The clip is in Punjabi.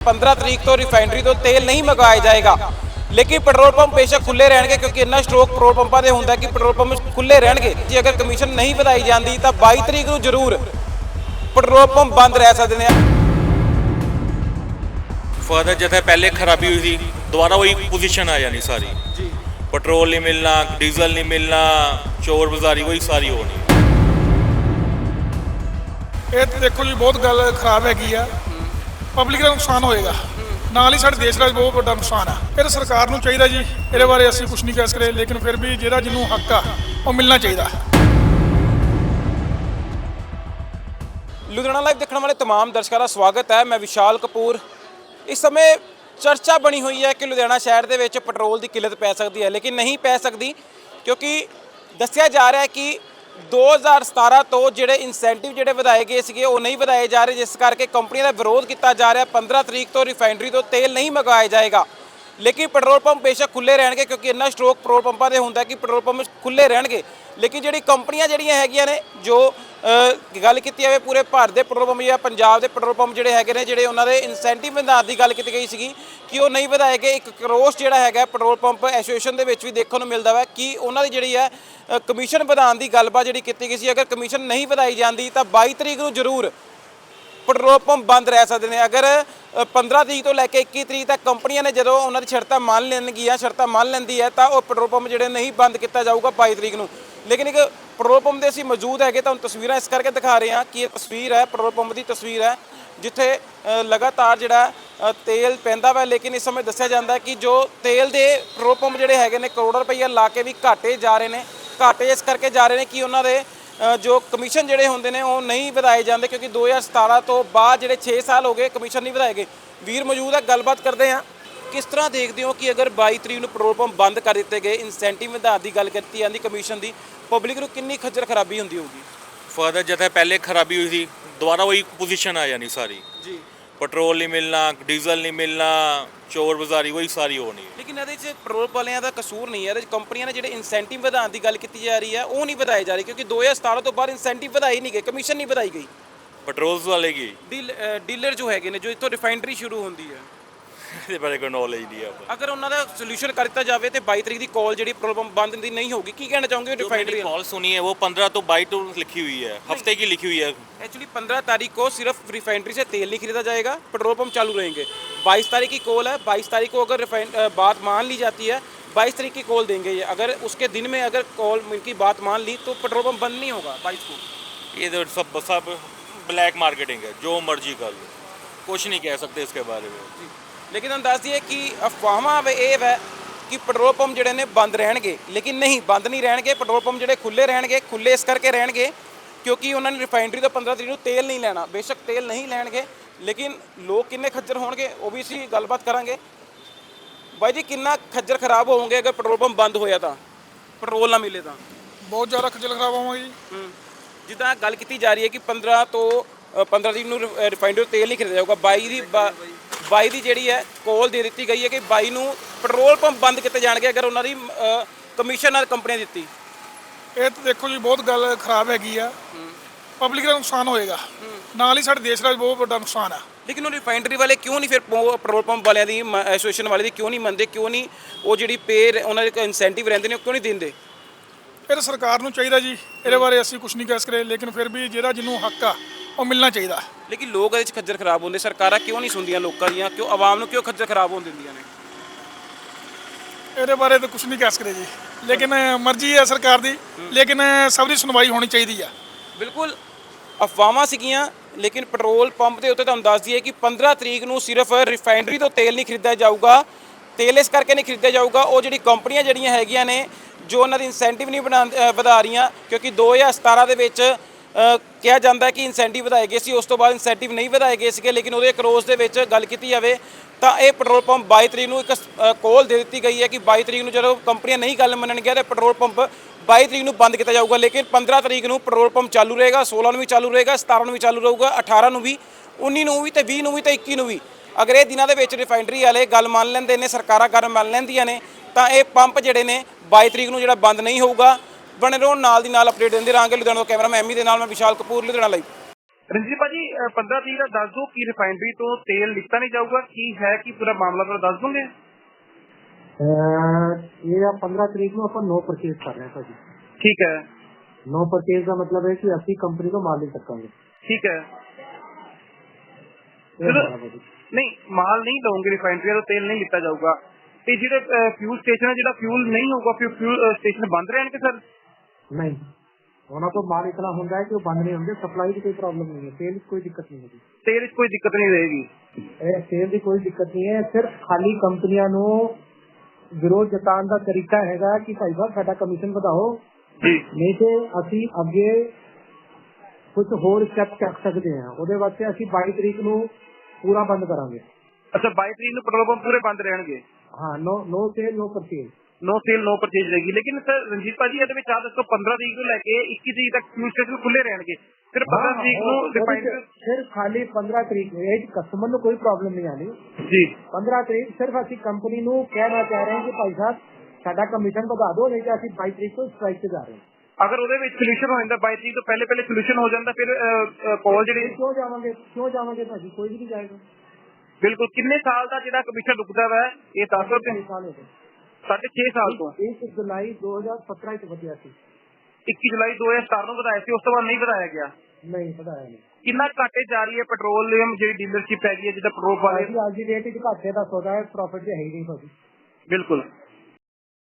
15 ਤਰੀਕ ਤੋਂ ਰਿਫਾਈਨਰੀ ਤੋਂ ਤੇਲ ਨਹੀਂ ਮੰਗਵਾਇਆ ਜਾਏਗਾ। ਲੇਕਿਨ ਪੈਟਰੋਲ ਪੰਪ ਬੇਸ਼ੱਕ ਖੁੱਲੇ ਰਹਿਣਗੇ ਕਿਉਂਕਿ ਇੰਨਾ ਸਟ੍ਰੋਕ ਪੈਟਰੋਲ ਪੰਪਾਂ ਦੇ ਹੁੰਦਾ ਕਿ ਪੈਟਰੋਲ ਪੰਪ ਖੁੱਲੇ ਰਹਿਣਗੇ। ਜੇ ਅਗਰ ਕਮਿਸ਼ਨ ਨਹੀਂ ਵਧਾਈ ਜਾਂਦੀ ਤਾਂ 22 ਤਰੀਕ ਨੂੰ ਜ਼ਰੂਰ ਪੈਟਰੋਲ ਪੰਪ ਬੰਦ ਰਹਿ ਸਕਦੇ ਨੇ। ਫਰਦਰ ਜਿੱਥੇ ਪਹਿਲੇ ਖਰਾਬੀ ਹੋਈ ਸੀ ਦੁਬਾਰਾ ਵਹੀ ਪੋਜੀਸ਼ਨ ਆ ਜਾਣੀ ਸਾਰੀ। ਜੀ। ਪੈਟਰੋਲ ਨਹੀਂ ਮਿਲਣਾ ਡੀਜ਼ਲ ਨਹੀਂ ਮਿਲਣਾ ਚੋਰ ਬਾਜ਼ਾਰੀ ਵਹੀ ਸਾਰੀ ਹੋਣੀ ਇਹ ਤੇ ਦੇਖੋ ਜੀ ਬਹੁਤ ਗੱਲ ਖਰਾਬ ਹੈਗੀ ਆ। ਪਬਲਿਕ ਦਾ ਨੁਕਸਾਨ ਹੋਏਗਾ ਨਾਲ ਹੀ ਸਾਡੇ ਦੇਸ਼ ਦਾ ਵੀ ਬਹੁਤ ਵੱਡਾ ਨੁਕਸਾਨ ਆ ਇਹ ਤਾਂ ਸਰਕਾਰ ਨੂੰ ਚਾਹੀਦਾ ਜੀ ਇਹਦੇ ਬਾਰੇ ਅਸੀਂ ਕੁਝ ਨਹੀਂ ਕਹਿ ਸਕਦੇ ਲੇਕਿਨ ਫਿਰ ਵੀ ਜਿਹੜਾ ਜਿਹਨੂੰ ਹੱਕ ਆ ਉਹ ਮਿਲਣਾ ਚਾਹੀਦਾ ਲੁਧਿਆਣਾ ਲਾਈਵ ਦੇਖਣ ਵਾਲੇ तमाम ਦਰਸ਼ਕਾਂ ਦਾ ਸਵਾਗਤ ਹੈ ਮੈਂ ਵਿਸ਼ਾਲ ਕਪੂਰ ਇਸ ਸਮੇਂ ਚਰਚਾ ਬਣੀ ਹੋਈ ਹੈ ਕਿ ਲੁਧਿਆਣਾ ਸ਼ਹਿਰ ਦੇ ਵਿੱਚ ਪੈਟਰੋਲ ਦੀ ਕਿੱਲਤ ਪੈ ਸਕਦੀ ਹੈ ਲੇਕਿਨ ਨਹੀਂ ਪੈ ਸਕਦੀ ਕਿਉਂਕਿ ਦੱਸਿਆ ਜਾ ਰਿਹਾ ਹੈ ਕਿ 2017 ਤੋਂ ਜਿਹੜੇ ਇਨਸੈਂਟਿਵ ਜਿਹੜੇ ਵਧਾਏ ਗਏ ਸੀਗੇ, ਉਹ ਨਹੀਂ ਵਧਾਏ ਜਾ ਰਹੇ, ਜਿਸ ਕਰਕੇ ਕੰਪਨੀਆਂ ਦਾ ਵਿਰੋਧ ਕੀਤਾ ਜਾ ਰਿਹਾ। 15 ਤਰੀਕ ਤੋਂ ਰਿਫਾਈਨਰੀ ਤੋਂ ਤੇਲ ਨਹੀਂ ਮੰਗਵਾਇਆ ਜਾਏਗਾ। ਲੇਕਿਨ ਪੈਟਰੋਲ ਪੰਪ ਬੇਸ਼ੱਕ ਖੁੱਲੇ ਰਹਿਣਗੇ, ਕਿਉਂਕਿ ਇੰਨਾ ਸਟ੍ਰੋਕ ਪੈਟਰੋਲ ਪੰਪਾਂ ਦੇ ਹੁੰਦਾ ਕਿ ਪੈਟਰੋਲ ਪੰਪ ਖੁੱਲੇ ਰਹਿਣਗੇ। ਲੇਕਿਨ ਜਿਹੜੀ ਕੰਪਨੀਆਂ ਜਿਹੜੀਆਂ ਹੈਗੀਆਂ ਨੇ ਜੋ ਗੱਲ ਕੀਤੀ ਜਾਵੇ ਪੂਰੇ ਭਾਰਤ ਦੇ ਪੈਟਰੋਲ ਪੰਪ ਜਾਂ ਪੰਜਾਬ ਦੇ ਪੈਟਰੋਲ ਪੰਪ ਜਿਹੜੇ ਹੈਗੇ ਨੇ ਜਿਹੜੇ ਉਹਨਾਂ ਦੇ ਇਨਸੈਂਟਿਵ ਵਧਾਉਣ ਦੀ ਗੱਲ ਕੀਤੀ ਗਈ ਸੀਗੀ ਕਿ ਉਹ ਨਹੀਂ ਵਧਾਏ ਗਏ ਇੱਕ ਕਰੋਸ ਜਿਹੜਾ ਹੈਗਾ ਪੈਟਰੋਲ ਪੰਪ ਐਸੋਸੀਏਸ਼ਨ ਦੇ ਵਿੱਚ ਵੀ ਦੇਖਣ ਨੂੰ ਮਿਲਦਾ ਵਾ ਕਿ ਉਹਨਾਂ ਦੀ ਜਿਹੜੀ ਹੈ ਕਮਿਸ਼ਨ ਵਧਾਉਣ ਦੀ ਗੱਲਬਾਤ ਜਿਹੜੀ ਕੀਤੀ ਗਈ ਸੀ ਅਗਰ ਕਮਿਸ਼ਨ ਨਹੀਂ ਵਧਾਈ ਜਾਂਦੀ ਤਾਂ 22 ਤਰੀਕ ਨੂੰ ਜ਼ਰੂਰ ਪੈਟਰੋਲ ਪੰਪ ਬੰਦ ਰਹਿ ਸਕਦੇ ਨੇ। ਅਗਰ ਅ, 15 ਤਰੀਕ ਤੋਂ ਲੈ ਕੇ 21 ਤਰੀਕ ਤੱਕ ਕੰਪਨੀਆਂ ਨੇ ਜਦੋਂ ਉਹਨਾਂ ਦੀ ਸ਼ਰਤਾਂ ਮੰਨ ਲੈਣਗੀਆਂ ਸ਼ਰਤਾਂ ਮੰਨ ਲੈਂਦੀ ਹੈ ਤਾਂ ਉਹ ਪੈਟਰੋਲ ਪੰਪ ਜਿਹੜੇ ਨਹੀਂ ਬੰਦ ਕੀਤਾ ਜਾਊਗਾ 22 ਤਰੀਕ ਨੂੰ। ਲੇਕਿਨ ਇੱਕ ਪੈਟਰੋਲ ਪੰਪ ਦੇ ਅਸੀਂ ਮੌਜੂਦ ਹੈਗੇ ਤੁਹਾਨੂੰ ਤਸਵੀਰਾਂ ਇਸ ਕਰਕੇ ਦਿਖਾ ਰਹੇ ਹਾਂ ਕਿ ਇਹ ਤਸਵੀਰ ਹੈ, ਪੈਟਰੋਲ ਪੰਪ ਦੀ ਤਸਵੀਰ ਹੈ, ਜਿੱਥੇ ਲਗਾਤਾਰ ਜਿਹੜਾ ਤੇਲ ਪੈਂਦਾ ਵਾ, ਲੇਕਿਨ ਇਸ ਸਮੇਂ ਦੱਸਿਆ ਜਾਂਦਾ ਕਿ ਜੋ ਤੇਲ ਦੇ ਪੈਟਰੋਲ ਪੰਪ ਜਿਹੜੇ ਹੈਗੇ ਨੇ, ਕਰੋੜਾਂ ਰੁਪਈਆ ਲਾ ਕੇ ਵੀ ਘਾਟੇ ਜਾ ਰਹੇ ਨੇ। ਘਾਟੇ ਇਸ ਕਰਕੇ ਜਾ ਰਹੇ ਨੇ ਕਿ ਉਹਨਾਂ ਦੇ ਜੋ ਕਮਿਸ਼ਨ ਜਿਹੜੇ ਹੁੰਦੇ ਨੇ, ਉਹ ਨਹੀਂ ਵਧਾਏ ਜਾਂਦੇ, ਕਿਉਂਕਿ 2017 ਤੋਂ ਬਾਅਦ ਜਿਹੜੇ 6 ਸਾਲ ਹੋ ਗਏ ਕਮਿਸ਼ਨ ਨਹੀਂ ਵਧਾਏ ਗਏ। ਵੀਰ ਮੌਜੂਦ ਹੈ, ਗੱਲਬਾਤ ਕਰਦੇ ਹਾਂ। ਕਿਸ ਤਰ੍ਹਾਂ ਦੇਖਦੇ ਹੋ ਕਿ ਅਗਰ 22 ਤਰੀਕ ਨੂੰ ਪੈਟਰੋਲ ਪੰਪ ਬੰਦ ਕਰ ਦਿੱਤੇ ਗਏ ਇਨਸੈਂਟਿਵ ਵਧਾਉਣ ਦੀ ਗੱਲ ਕੀਤੀ ਜਾਂਦੀ ਕਮਿਸ਼ਨ ਦੀ ਪਬਲਿਕ ਨੂੰ ਕਿੰਨੀ ਖੱਜਲ ਖਰਾਬੀ ਹੁੰਦੀ ਹੋਊਗੀ? ਫਰਦਰ ਜਿੱਥੇ ਪਹਿਲੇ ਖਰਾਬੀ ਹੋਈ ਸੀ ਦੁਬਾਰਾ ਵਹੀ ਪੋਜੀਸ਼ਨ ਆ ਜਾਣੀ ਸਾਰੀ। ਜੀ। ਪੈਟਰੋਲ ਨਹੀਂ ਮਿਲਣਾ ਡੀਜ਼ਲ ਨਹੀਂ ਮਿਲਣਾ ਚੋਰ ਬਾਜ਼ਾਰੀ ਵਹੀ ਸਾਰੀ ਹੋਣੀ ਲੇਕਿਨ ਇਹਦੇ 'ਚ ਪੈਟਰੋਲ ਵਾਲਿਆਂ ਦਾ ਕਸੂਰ ਨਹੀਂ ਹੈ। ਇਹਦੇ 'ਚ ਕੰਪਨੀਆਂ ਨੇ ਜਿਹੜੇ ਇਨਸੈਂਟਿਵ ਵਧਾਉਣ ਦੀ ਗੱਲ ਕੀਤੀ ਜਾ ਰਹੀ ਹੈ ਉਹ ਨਹੀਂ ਵਧਾਏ ਜਾ ਰਹੇ ਕਿਉਂਕਿ 2017 ਤੋਂ ਬਾਅਦ ਇਨਸੈਂਟਿਵ ਵਧਾਈ ਨਹੀਂ ਗਏ ਕਮਿਸ਼ਨ ਨਹੀਂ ਵਧਾਈ ਗਈ। ਪੈਟਰੋਲ ਵਾਲੇ ਕੀ? ਡੀਲਰ ਜੋ ਹੈਗੇ ਨੇ ਜੋ ਇੱਥੋਂ ਰਿਫਾਈਨਰੀ ਸ਼ੁਰੂ ਹੁੰਦੀ ਹੈ। ਇਹਦੇ ਬਾਰੇ ਕੋਈ ਨੌਲੇਜ ਨਹੀਂ ਆਪਾਂ ਅਗਰ ਉਹਨਾਂ ਦਾ ਸੋਲੂਸ਼ਨ ਕਰ ਦਿੱਤਾ ਜਾਵੇ ਤੇ 22 ਤਰੀਕ ਦੀ ਕਾਲ ਜਿਹੜੀ ਪੈਟਰੋਲ ਪੰਪ ਬੰਦ ਦੀ ਨਹੀਂ ਹੋਗੀ ਕੀ ਕਹਿਣਾ ਚਾਹੋਗੇ जो रिफाइनरी मैंने कॉल सुनी है वो 15 तो 22 तो लिखी हुई है हफ्ते की लिखी हुई है एक्चुअली 15 तारीख को सिर्फ रिफाइनरी से तेल नहीं खरीदा जाएगा पेट्रोल पंप चालू रहेंगे 22 तारीख की कॉल है 22 तारीख को अगर रिफाइन अ, बात मान ली जाती है 22 तारीख की कॉल देंगे ये अगर उसके दिन में अगर कॉल की बात मान ली तो पेट्रोल पंप बंद नहीं होगा 22 को ये तो सब सब ब्लैक मार्केटिंग है जो मर्जी कर लो कुछ नहीं कह सकते इसके बारे में ਲੇਕਿਨ ਤੁਹਾਨੂੰ ਦੱਸ ਦਈਏ ਕਿ ਅਫਵਾਹਾਂ ਵੇ ਇਹ ਹੈ ਕਿ ਪੈਟਰੋਲ ਪੰਪ ਜਿਹੜੇ ਨੇ ਬੰਦ ਰਹਿਣਗੇ। ਲੇਕਿਨ ਨਹੀਂ ਬੰਦ ਨਹੀਂ ਰਹਿਣਗੇ ਪੈਟਰੋਲ ਪੰਪ ਜਿਹੜੇ ਖੁੱਲੇ ਰਹਿਣਗੇ ਖੁੱਲੇ ਇਸ ਕਰਕੇ ਰਹਿਣਗੇ ਕਿਉਂਕਿ ਉਹਨਾਂ ਨੇ ਰਿਫਾਈਨਰੀ ਤੋਂ 15 ਤਰੀਕ ਨੂੰ ਤੇਲ ਨਹੀਂ ਲੈਣਾ। ਬੇਸ਼ੱਕ ਤੇਲ ਨਹੀਂ ਲੈਣਗੇ ਲੇਕਿਨ ਲੋਕ ਕਿੰਨੇ ਖੱਜਰ ਹੋਣਗੇ ਉਹ ਵੀ ਅਸੀਂ ਗੱਲਬਾਤ ਕਰਾਂਗੇ। ਬਾਈ ਜੀ ਕਿੰਨਾ ਖੱਜਰ ਖਰਾਬ ਹੋਵੋਗੇ ਅਗਰ ਪੈਟਰੋਲ ਪੰਪ ਬੰਦ ਹੋਇਆ ਤਾਂ? ਪੈਟਰੋਲ ਨਾ ਮਿਲੇ ਤਾਂ। ਬਹੁਤ ਜ਼ਿਆਦਾ ਖੱਜਲ ਖਰਾਬ ਹੋਵਾਂਗੇ ਜੀ। ਜਿੱਦਾਂ ਗੱਲ ਕੀਤੀ ਜਾ ਰਹੀ ਹੈ ਕਿ 15 ਤੋਂ ਅ, 15 ਤਰੀਕ ਨੂੰ ਰਿਫਾਈਨਰੀ ਤੋਂ ਤੇਲ ਨਹੀਂ ਖਰੀਦਿਆ ਜਾਊਗਾ। 22 ਦੀ ਬਾ- 22 ਦੀ ਜਿਹੜੀ ਹੈ ਕੋਲ ਦੇ ਦਿੱਤੀ ਗਈ ਹੈ ਕਿ 22 ਨੂੰ ਪੈਟਰੋਲ ਪੰਪ ਬੰਦ ਕੀਤੇ ਜਾਣਗੇ ਅਗਰ ਉਹਨਾਂ ਦੀ ਕਮਿਸ਼ਨ ਨਾਲ ਕੰਪਨੀ ਦਿੱਤੀ। ਇਹ ਤੇ ਦੇਖੋ ਜੀ ਬਹੁਤ ਗੱਲ ਖਰਾਬ ਹੈਗੀ ਆ। ਪਬਲਿਕ ਦਾ ਨੁਕਸਾਨ ਹੋਏਗਾ। ਨਾਲ ਹੀ ਸਾਡੇ ਦੇਸ਼ ਦਾ ਬਹੁਤ ਵੱਡਾ ਨੁਕਸਾਨ ਆ। ਲੇਕਿਨ ਉਹ ਰਿਫਾਈਨਰੀ ਵਾਲੇ ਕਿਉਂ ਨਹੀਂ ਫਿਰ ਪੈਟਰੋਲ ਪੰਪ ਵਾਲਿਆਂ ਦੀ ਐਸੋਸੀਏਸ਼ਨ ਵਾਲੇ ਦੀ ਕਿਉਂ ਨਹੀਂ ਮੰਨਦੇ ਕਿਉਂ ਨਹੀਂ ਉਹ ਜਿਹੜੀ ਪੇ ਉਹਨਾਂ ਦੇ ਇਨਸੈਂਟਿਵ ਰਹਿੰਦੇ ਨੇ ਉਹ ਕਿਉਂ ਨਹੀਂ ਦਿੰਦੇ? ਇਹ ਤਾਂ ਸਰਕਾਰ ਨੂੰ ਚਾਹੀਦਾ ਜੀ। ਇਹਦੇ ਬਾਰੇ ਅਸੀਂ ਕੁਝ ਨਹੀਂ ਕਹਿ ਸਕਦੇ ਲੇਕਿਨ ਫਿਰ ਵੀ ਜਿਹੜਾ ਜਿਹਨੂੰ ਹੱਕ ਆ ਉਹ ਮਿਲਣਾ ਚਾਹੀਦਾ। ਲੇਕਿਨ ਲੋਕ ਇਹਦੇ 'ਚ ਖੱਜਰ ਖਰਾਬ ਹੁੰਦੇ ਸਰਕਾਰਾਂ ਕਿਉਂ ਨਹੀਂ ਸੁਣਦੀਆਂ ਲੋਕਾਂ ਦੀਆਂ? ਕਿਉਂ ਆਵਾਮ ਨੂੰ ਕਿਉਂ ਖੱਜਰ ਖਰਾਬ ਹੋਣ ਦਿੰਦੀਆਂ ਨੇ? ਇਹਦੇ ਬਾਰੇ ਤਾਂ ਕੁਝ ਨਹੀਂ ਕਹਿ ਸਕਦੇ ਜੀ। ਲੇਕਿਨ ਮਰਜ਼ੀ ਹੈ ਸਰਕਾਰ ਦੀ ਲੇਕਿਨ ਸਭ ਦੀ ਸੁਣਵਾਈ ਹੋਣੀ ਚਾਹੀਦੀ ਆ। ਬਿਲਕੁਲ ਅਫਵਾਹਾਂ ਸੀਗੀਆਂ ਲੇਕਿਨ ਪੈਟਰੋਲ ਪੰਪ ਦੇ ਉੱਤੇ ਤੁਹਾਨੂੰ ਦੱਸ ਦਈਏ ਕਿ 15 ਤਰੀਕ ਨੂੰ ਸਿਰਫ ਰਿਫਾਈਨਰੀ ਤੋਂ ਤੇਲ ਨਹੀਂ ਖਰੀਦਿਆ ਜਾਊਗਾ। ਤੇਲ ਇਸ ਕਰਕੇ ਨਹੀਂ ਖਰੀਦਿਆ ਜਾਊਗਾ ਉਹ ਜਿਹੜੀ ਕੰਪਨੀਆਂ ਜਿਹੜੀਆਂ ਹੈਗੀਆਂ ਨੇ ਜੋ ਉਹਨਾਂ ਦੀ ਇਨਸੈਂਟਿਵ ਨਹੀਂ ਬਣਾ ਵਧਾ ਰਹੀਆਂ ਕਿਉਂਕਿ 2017 ਦੇ ਵਿੱਚ ਕਿਹਾ ਜਾਂਦਾ ਕਿ ਇਨਸੈਂਟਿਵ ਵਧਾਏ ਗਏ ਸੀ, ਉਸ ਤੋਂ ਬਾਅਦ ਇਨਸੈਂਟਿਵ ਨਹੀਂ ਵਧਾਏ ਗਏ ਸੀਗੇ, ਲੇਕਿਨ ਉਹਦੇ ਕਰੋਸ ਦੇ ਵਿੱਚ ਗੱਲ ਕੀਤੀ ਜਾਵੇ ਤਾਂ ਇਹ ਪੈਟਰੋਲ ਪੰਪ 22 ਤਰੀਕ ਨੂੰ ਇੱਕ ਕੋਲ ਦੇ ਦਿੱਤੀ ਗਈ ਹੈ ਕਿ 22 ਤਰੀਕ ਨੂੰ ਜਦੋਂ ਕੰਪਨੀਆਂ ਨਹੀਂ ਗੱਲ ਮੰਨਣਗੀਆਂ ਤਾਂ ਪੈਟਰੋਲ ਪੰਪ 22 ਤਰੀਕ ਨੂੰ ਬੰਦ ਕੀਤਾ ਜਾਊਗਾ, ਲੇਕਿਨ 15 ਤਰੀਕ ਨੂੰ ਪੈਟਰੋਲ ਪੰਪ ਚਾਲੂ ਰਹੇਗਾ 16 ਨੂੰ ਵੀ ਚਾਲੂ ਰਹੇਗਾ 17 ਨੂੰ ਵੀ ਚਾਲੂ ਰਹੂਗਾ 18 ਨੂੰ ਵੀ 19 ਨੂੰ ਵੀ ਤੇ 20 ਨੂੰ ਵੀ ਤੇ 21 ਨੂੰ ਵੀ। ਅਗਰ ਇਹ ਦਿਨਾਂ ਦੇ ਵਿੱਚ ਰਿਫਾਈਨਰੀ ਵਾਲੇ ਗੱਲ ਮੰਨ ਲੈਂਦੇ ਨੇ, ਸਰਕਾਰਾਂ ਗੱਲ ਮੰਨ ਲੈਂਦੀਆਂ ਨੇ, ਤਾਂ ਇਹ ਪੰਪ ਜਿਹੜੇ ਨੇ 22 ਤਰੀਕ ਨੂੰ ਜਿਹੜਾ ਬੰਦ ਨਹੀਂ ਹੋਊਗਾ ਬਣੇ ਰਹੋ ਨਾਲ ਦੀ ਨਾਲ ਅਪਡੇਟ ਦਿੰਦੇ ਰਹਾਂਗੇ ਲੁਧਿਆਣਾ ਤੋਂ ਕੈਮਰਾਮੈਨ ਐਮੀ ਦੇ ਨਾਲ ਮੈਂ ਵਿਸ਼ਾਲ ਕਪੂਰ ਲੁਧਿਆਣਾ ਲਈ। ਰਣਜੀਤ ਭਾਜੀ 15 ਤਰੀਕ ਦਾ ਦੱਸ ਦਿਓ ਕਿ ਰਿਫਾਈਨਰੀ ਤੋਂ ਤੇਲ ਲਿੱਤਾ ਨਹੀਂ ਜਾਊਗਾ ਕੀ ਹੈ ਕੀ ਪੂਰਾ ਮਾਮਲਾ ਥੋੜਾ ਦੱਸ ਦੋਗੇ? ਇਹ ਆ 15 ਤਰੀਕ ਨੂੰ ਆਪਾਂ ਨੋ ਪਰਚੇਸ ਕਰ ਰਹੇ ਹਾਂ ਭਾਜੀ। ਠੀਕ ਹੈ। ਨੋ ਪਰਚੇਸ ਦਾ ਮਤਲਬ ਹੈ ਕਿ ਅਸੀਂ ਕੰਪਨੀ ਤੋਂ ਮਾਲ ਨਹੀਂ ਚੱਕਾਂਗੇ। ਠੀਕ ਹੈ। ਨਹੀਂ ਮਾਲ ਨਹੀਂ ਲਓਗੇ ਰਿਫਾਈਨਰੀ ਤੋਂ ਤੇਲ ਨਹੀਂ ਲਿੱਤਾ ਜਾਊਗਾ। ਤੇ ਜਿਹੜੇ ਫਿਊਲ ਸਟੇਸ਼ਨ ਹੈ ਜਿਹੜਾ ਫਿਊਲ ਨਹੀਂ ਹੋਊਗਾ ਫਿਊਲ ਸਟੇਸ਼ਨ ਬੰਦ ਰਹਿਣਗੇ ਸਰ ਨਹੀਂ। ਉਹਨਾਂ ਤੋਂ ਮਾਲ ਇਤਨਾ ਹੁੰਦਾ ਹੈ ਕਿ ਉਹ ਬੰਦ ਨਹੀਂ ਹੁੰਦੇ ਸਪਲਾਈ ਦੀ ਕੋਈ ਪ੍ਰੋਬਲਮ ਨਹੀਂ ਹੈ ਸੇਲ ਕੋਈ ਦਿੱਕਤ ਨਹੀਂ ਹੋਗੀ ਤੇਲ 'ਚ ਕੋਈ ਦਿੱਕਤ ਨਹੀਂ ਰਹੇਗੀ। ਇਹ ਸੇਲ ਦੀ ਕੋਈ ਦਿੱਕਤ ਨਹੀਂ ਹੈ ਸਿਰਫ ਖਾਲੀ ਕੰਪਨੀਆਂ ਨੂੰ ਵਿਰੋਧ ਜਤਾਉਣ ਦਾ ਤਰੀਕਾ ਹੈਗਾ ਕਿ ਭਾਈ ਸਾਹਿਬ ਸਾਡਾ ਕਮਿਸ਼ਨ ਵਧਾਓ। ਜੀ। ਨਹੀਂ ਤੇ ਅਸੀਂ ਅੱਗੇ ਕੁਝ ਹੋਰ ਸਟੈਪ ਚੱਕ ਸਕਦੇ ਹਾਂ। ਉਹਦੇ ਵਾਸਤੇ ਅਸੀਂ 22 ਤਰੀਕ ਨੂੰ ਪੂਰਾ ਬੰਦ ਕਰਾਂਗੇ। ਅੱਛਾ 22 ਤਰੀਕ ਨੂੰ ਪੈਟਰੋਲ ਪੰਪ ਪੂਰੇ ਬੰਦ ਰਹਿਣਗੇ? ਹਾਂ no no sale no purchase no sale no purchase ਰਹੇਗੀ। ਲੇਕਿਨ ਸਰ ਰਣਜੀਤ ਭਾਜੀ ਇਹਦੇ ਵਿੱਚ ਆ ਦੱਸੋ 15 ਤਰੀਕ ਤੋਂ ਲੈ ਕੇ 21 ਤਰੀਕ ਤੱਕ ਫਿਊਲ ਸਟੇਸ਼ਨ ਖੁੱਲੇ ਰਹਿਣਗੇ। ਫਿਰ 15 ਤਰੀਕ ਨੂੰ ਰਿਫਾਈਨਰੀ ਸਿਰਫ ਖਾਲੀ 15 ਤਰੀਕ ਨੂੰ ਇਹ ਕਸਟਮਰ ਨੂੰ ਕੋਈ ਪ੍ਰੋਬਲਮ ਨਹੀਂ ਆਣੀ ਜੀ। 15 ਤਰੀਕ ਸਿਰਫ ਅਸੀਂ ਕੰਪਨੀ ਨੂੰ ਕਹਿਣਾ ਚਾਹ ਰਹੇ ਹਾਂ ਕਿ ਭਾਈ ਸਾਹਿਬ ਸਾਡਾ ਕਮਿਸ਼ਨ ਵਧਾ ਦਿਓ ਨਹੀਂ ਤਾਂ ਅਸੀਂ 22 ਤਰੀਕ ਤੋਂ ਸਟ੍ਰਾਈਕ ਤੇ ਜਾ ਰਹੇ ਹਾਂ। ਅਗਰ ਉਹਦੇ ਵਿੱਚ ਸੋਲੂਸ਼ਨ ਹੋ ਜਾਂਦਾ 22 ਤਰੀਕ ਤੋਂ ਪਹਿਲੇ ਪਹਿਲੇ ਸੋਲੂਸ਼ਨ ਹੋ ਜਾਂਦਾ ਫਿਰ ਕਾਲ ਜਿਹੜੀ ਕਿਉਂ ਜਾਵਾਂਗੇ? ਕਿਉਂ ਜਾਵਾਂਗੇ ਭਾਜੀ? ਕੋਈ ਵੀ ਨਹੀਂ ਜਾਏਗਾ। ਬਿਲਕੁਲ ਕਿੰਨੇ ਸਾਲ ਦਾ ਜਿਹੜਾ ਕਮਿਸ਼ਨ ਰੁਕਦਾ ਵਾ ਇਹ ਦੱਸ ਦਿਓ। ਤੇ ਸਾਲ ਹੋ ਗਏ? ਸਾਢੇ 6 ਸਾਲ ਤੋਂ। 1 ਜੁਲਾਈ 2017 ਚ ਵਧਿਆ ਸੀ। 21 ਜੁਲਾਈ 2017 ਨੂੰ ਵਧਾਇਆ ਸੀ ਉਸ ਤੋਂ ਬਾਅਦ ਨਹੀਂ ਵਧਾਇਆ ਗਿਆ। ਨਹੀਂ ਵਧਾਇਆ ਨਹੀਂ। ਕਿੰਨਾ ਘਾਟੇ ਜਾ ਰਹੀ ਹੈ ਪੈਟਰੋਲੀਅਮ ਜਿਹੜੀ ਡੀਲਰਸ਼ਿਪ ਹੈਗੀ ਹੈ ਜਿੱਦਾਂ ਪੈਟਰੋਲ ਵਾਲੇ ਅੱਜ ਦੀ ਡੇਟ ਵਿੱਚ ਘਾਟੇ ਦਾ ਸੌਦਾ ਹੈ ਪ੍ਰੋਫਿਟ ਹੀ ਨਹੀਂ ਭਾਜੀ। ਬਿਲਕੁਲ।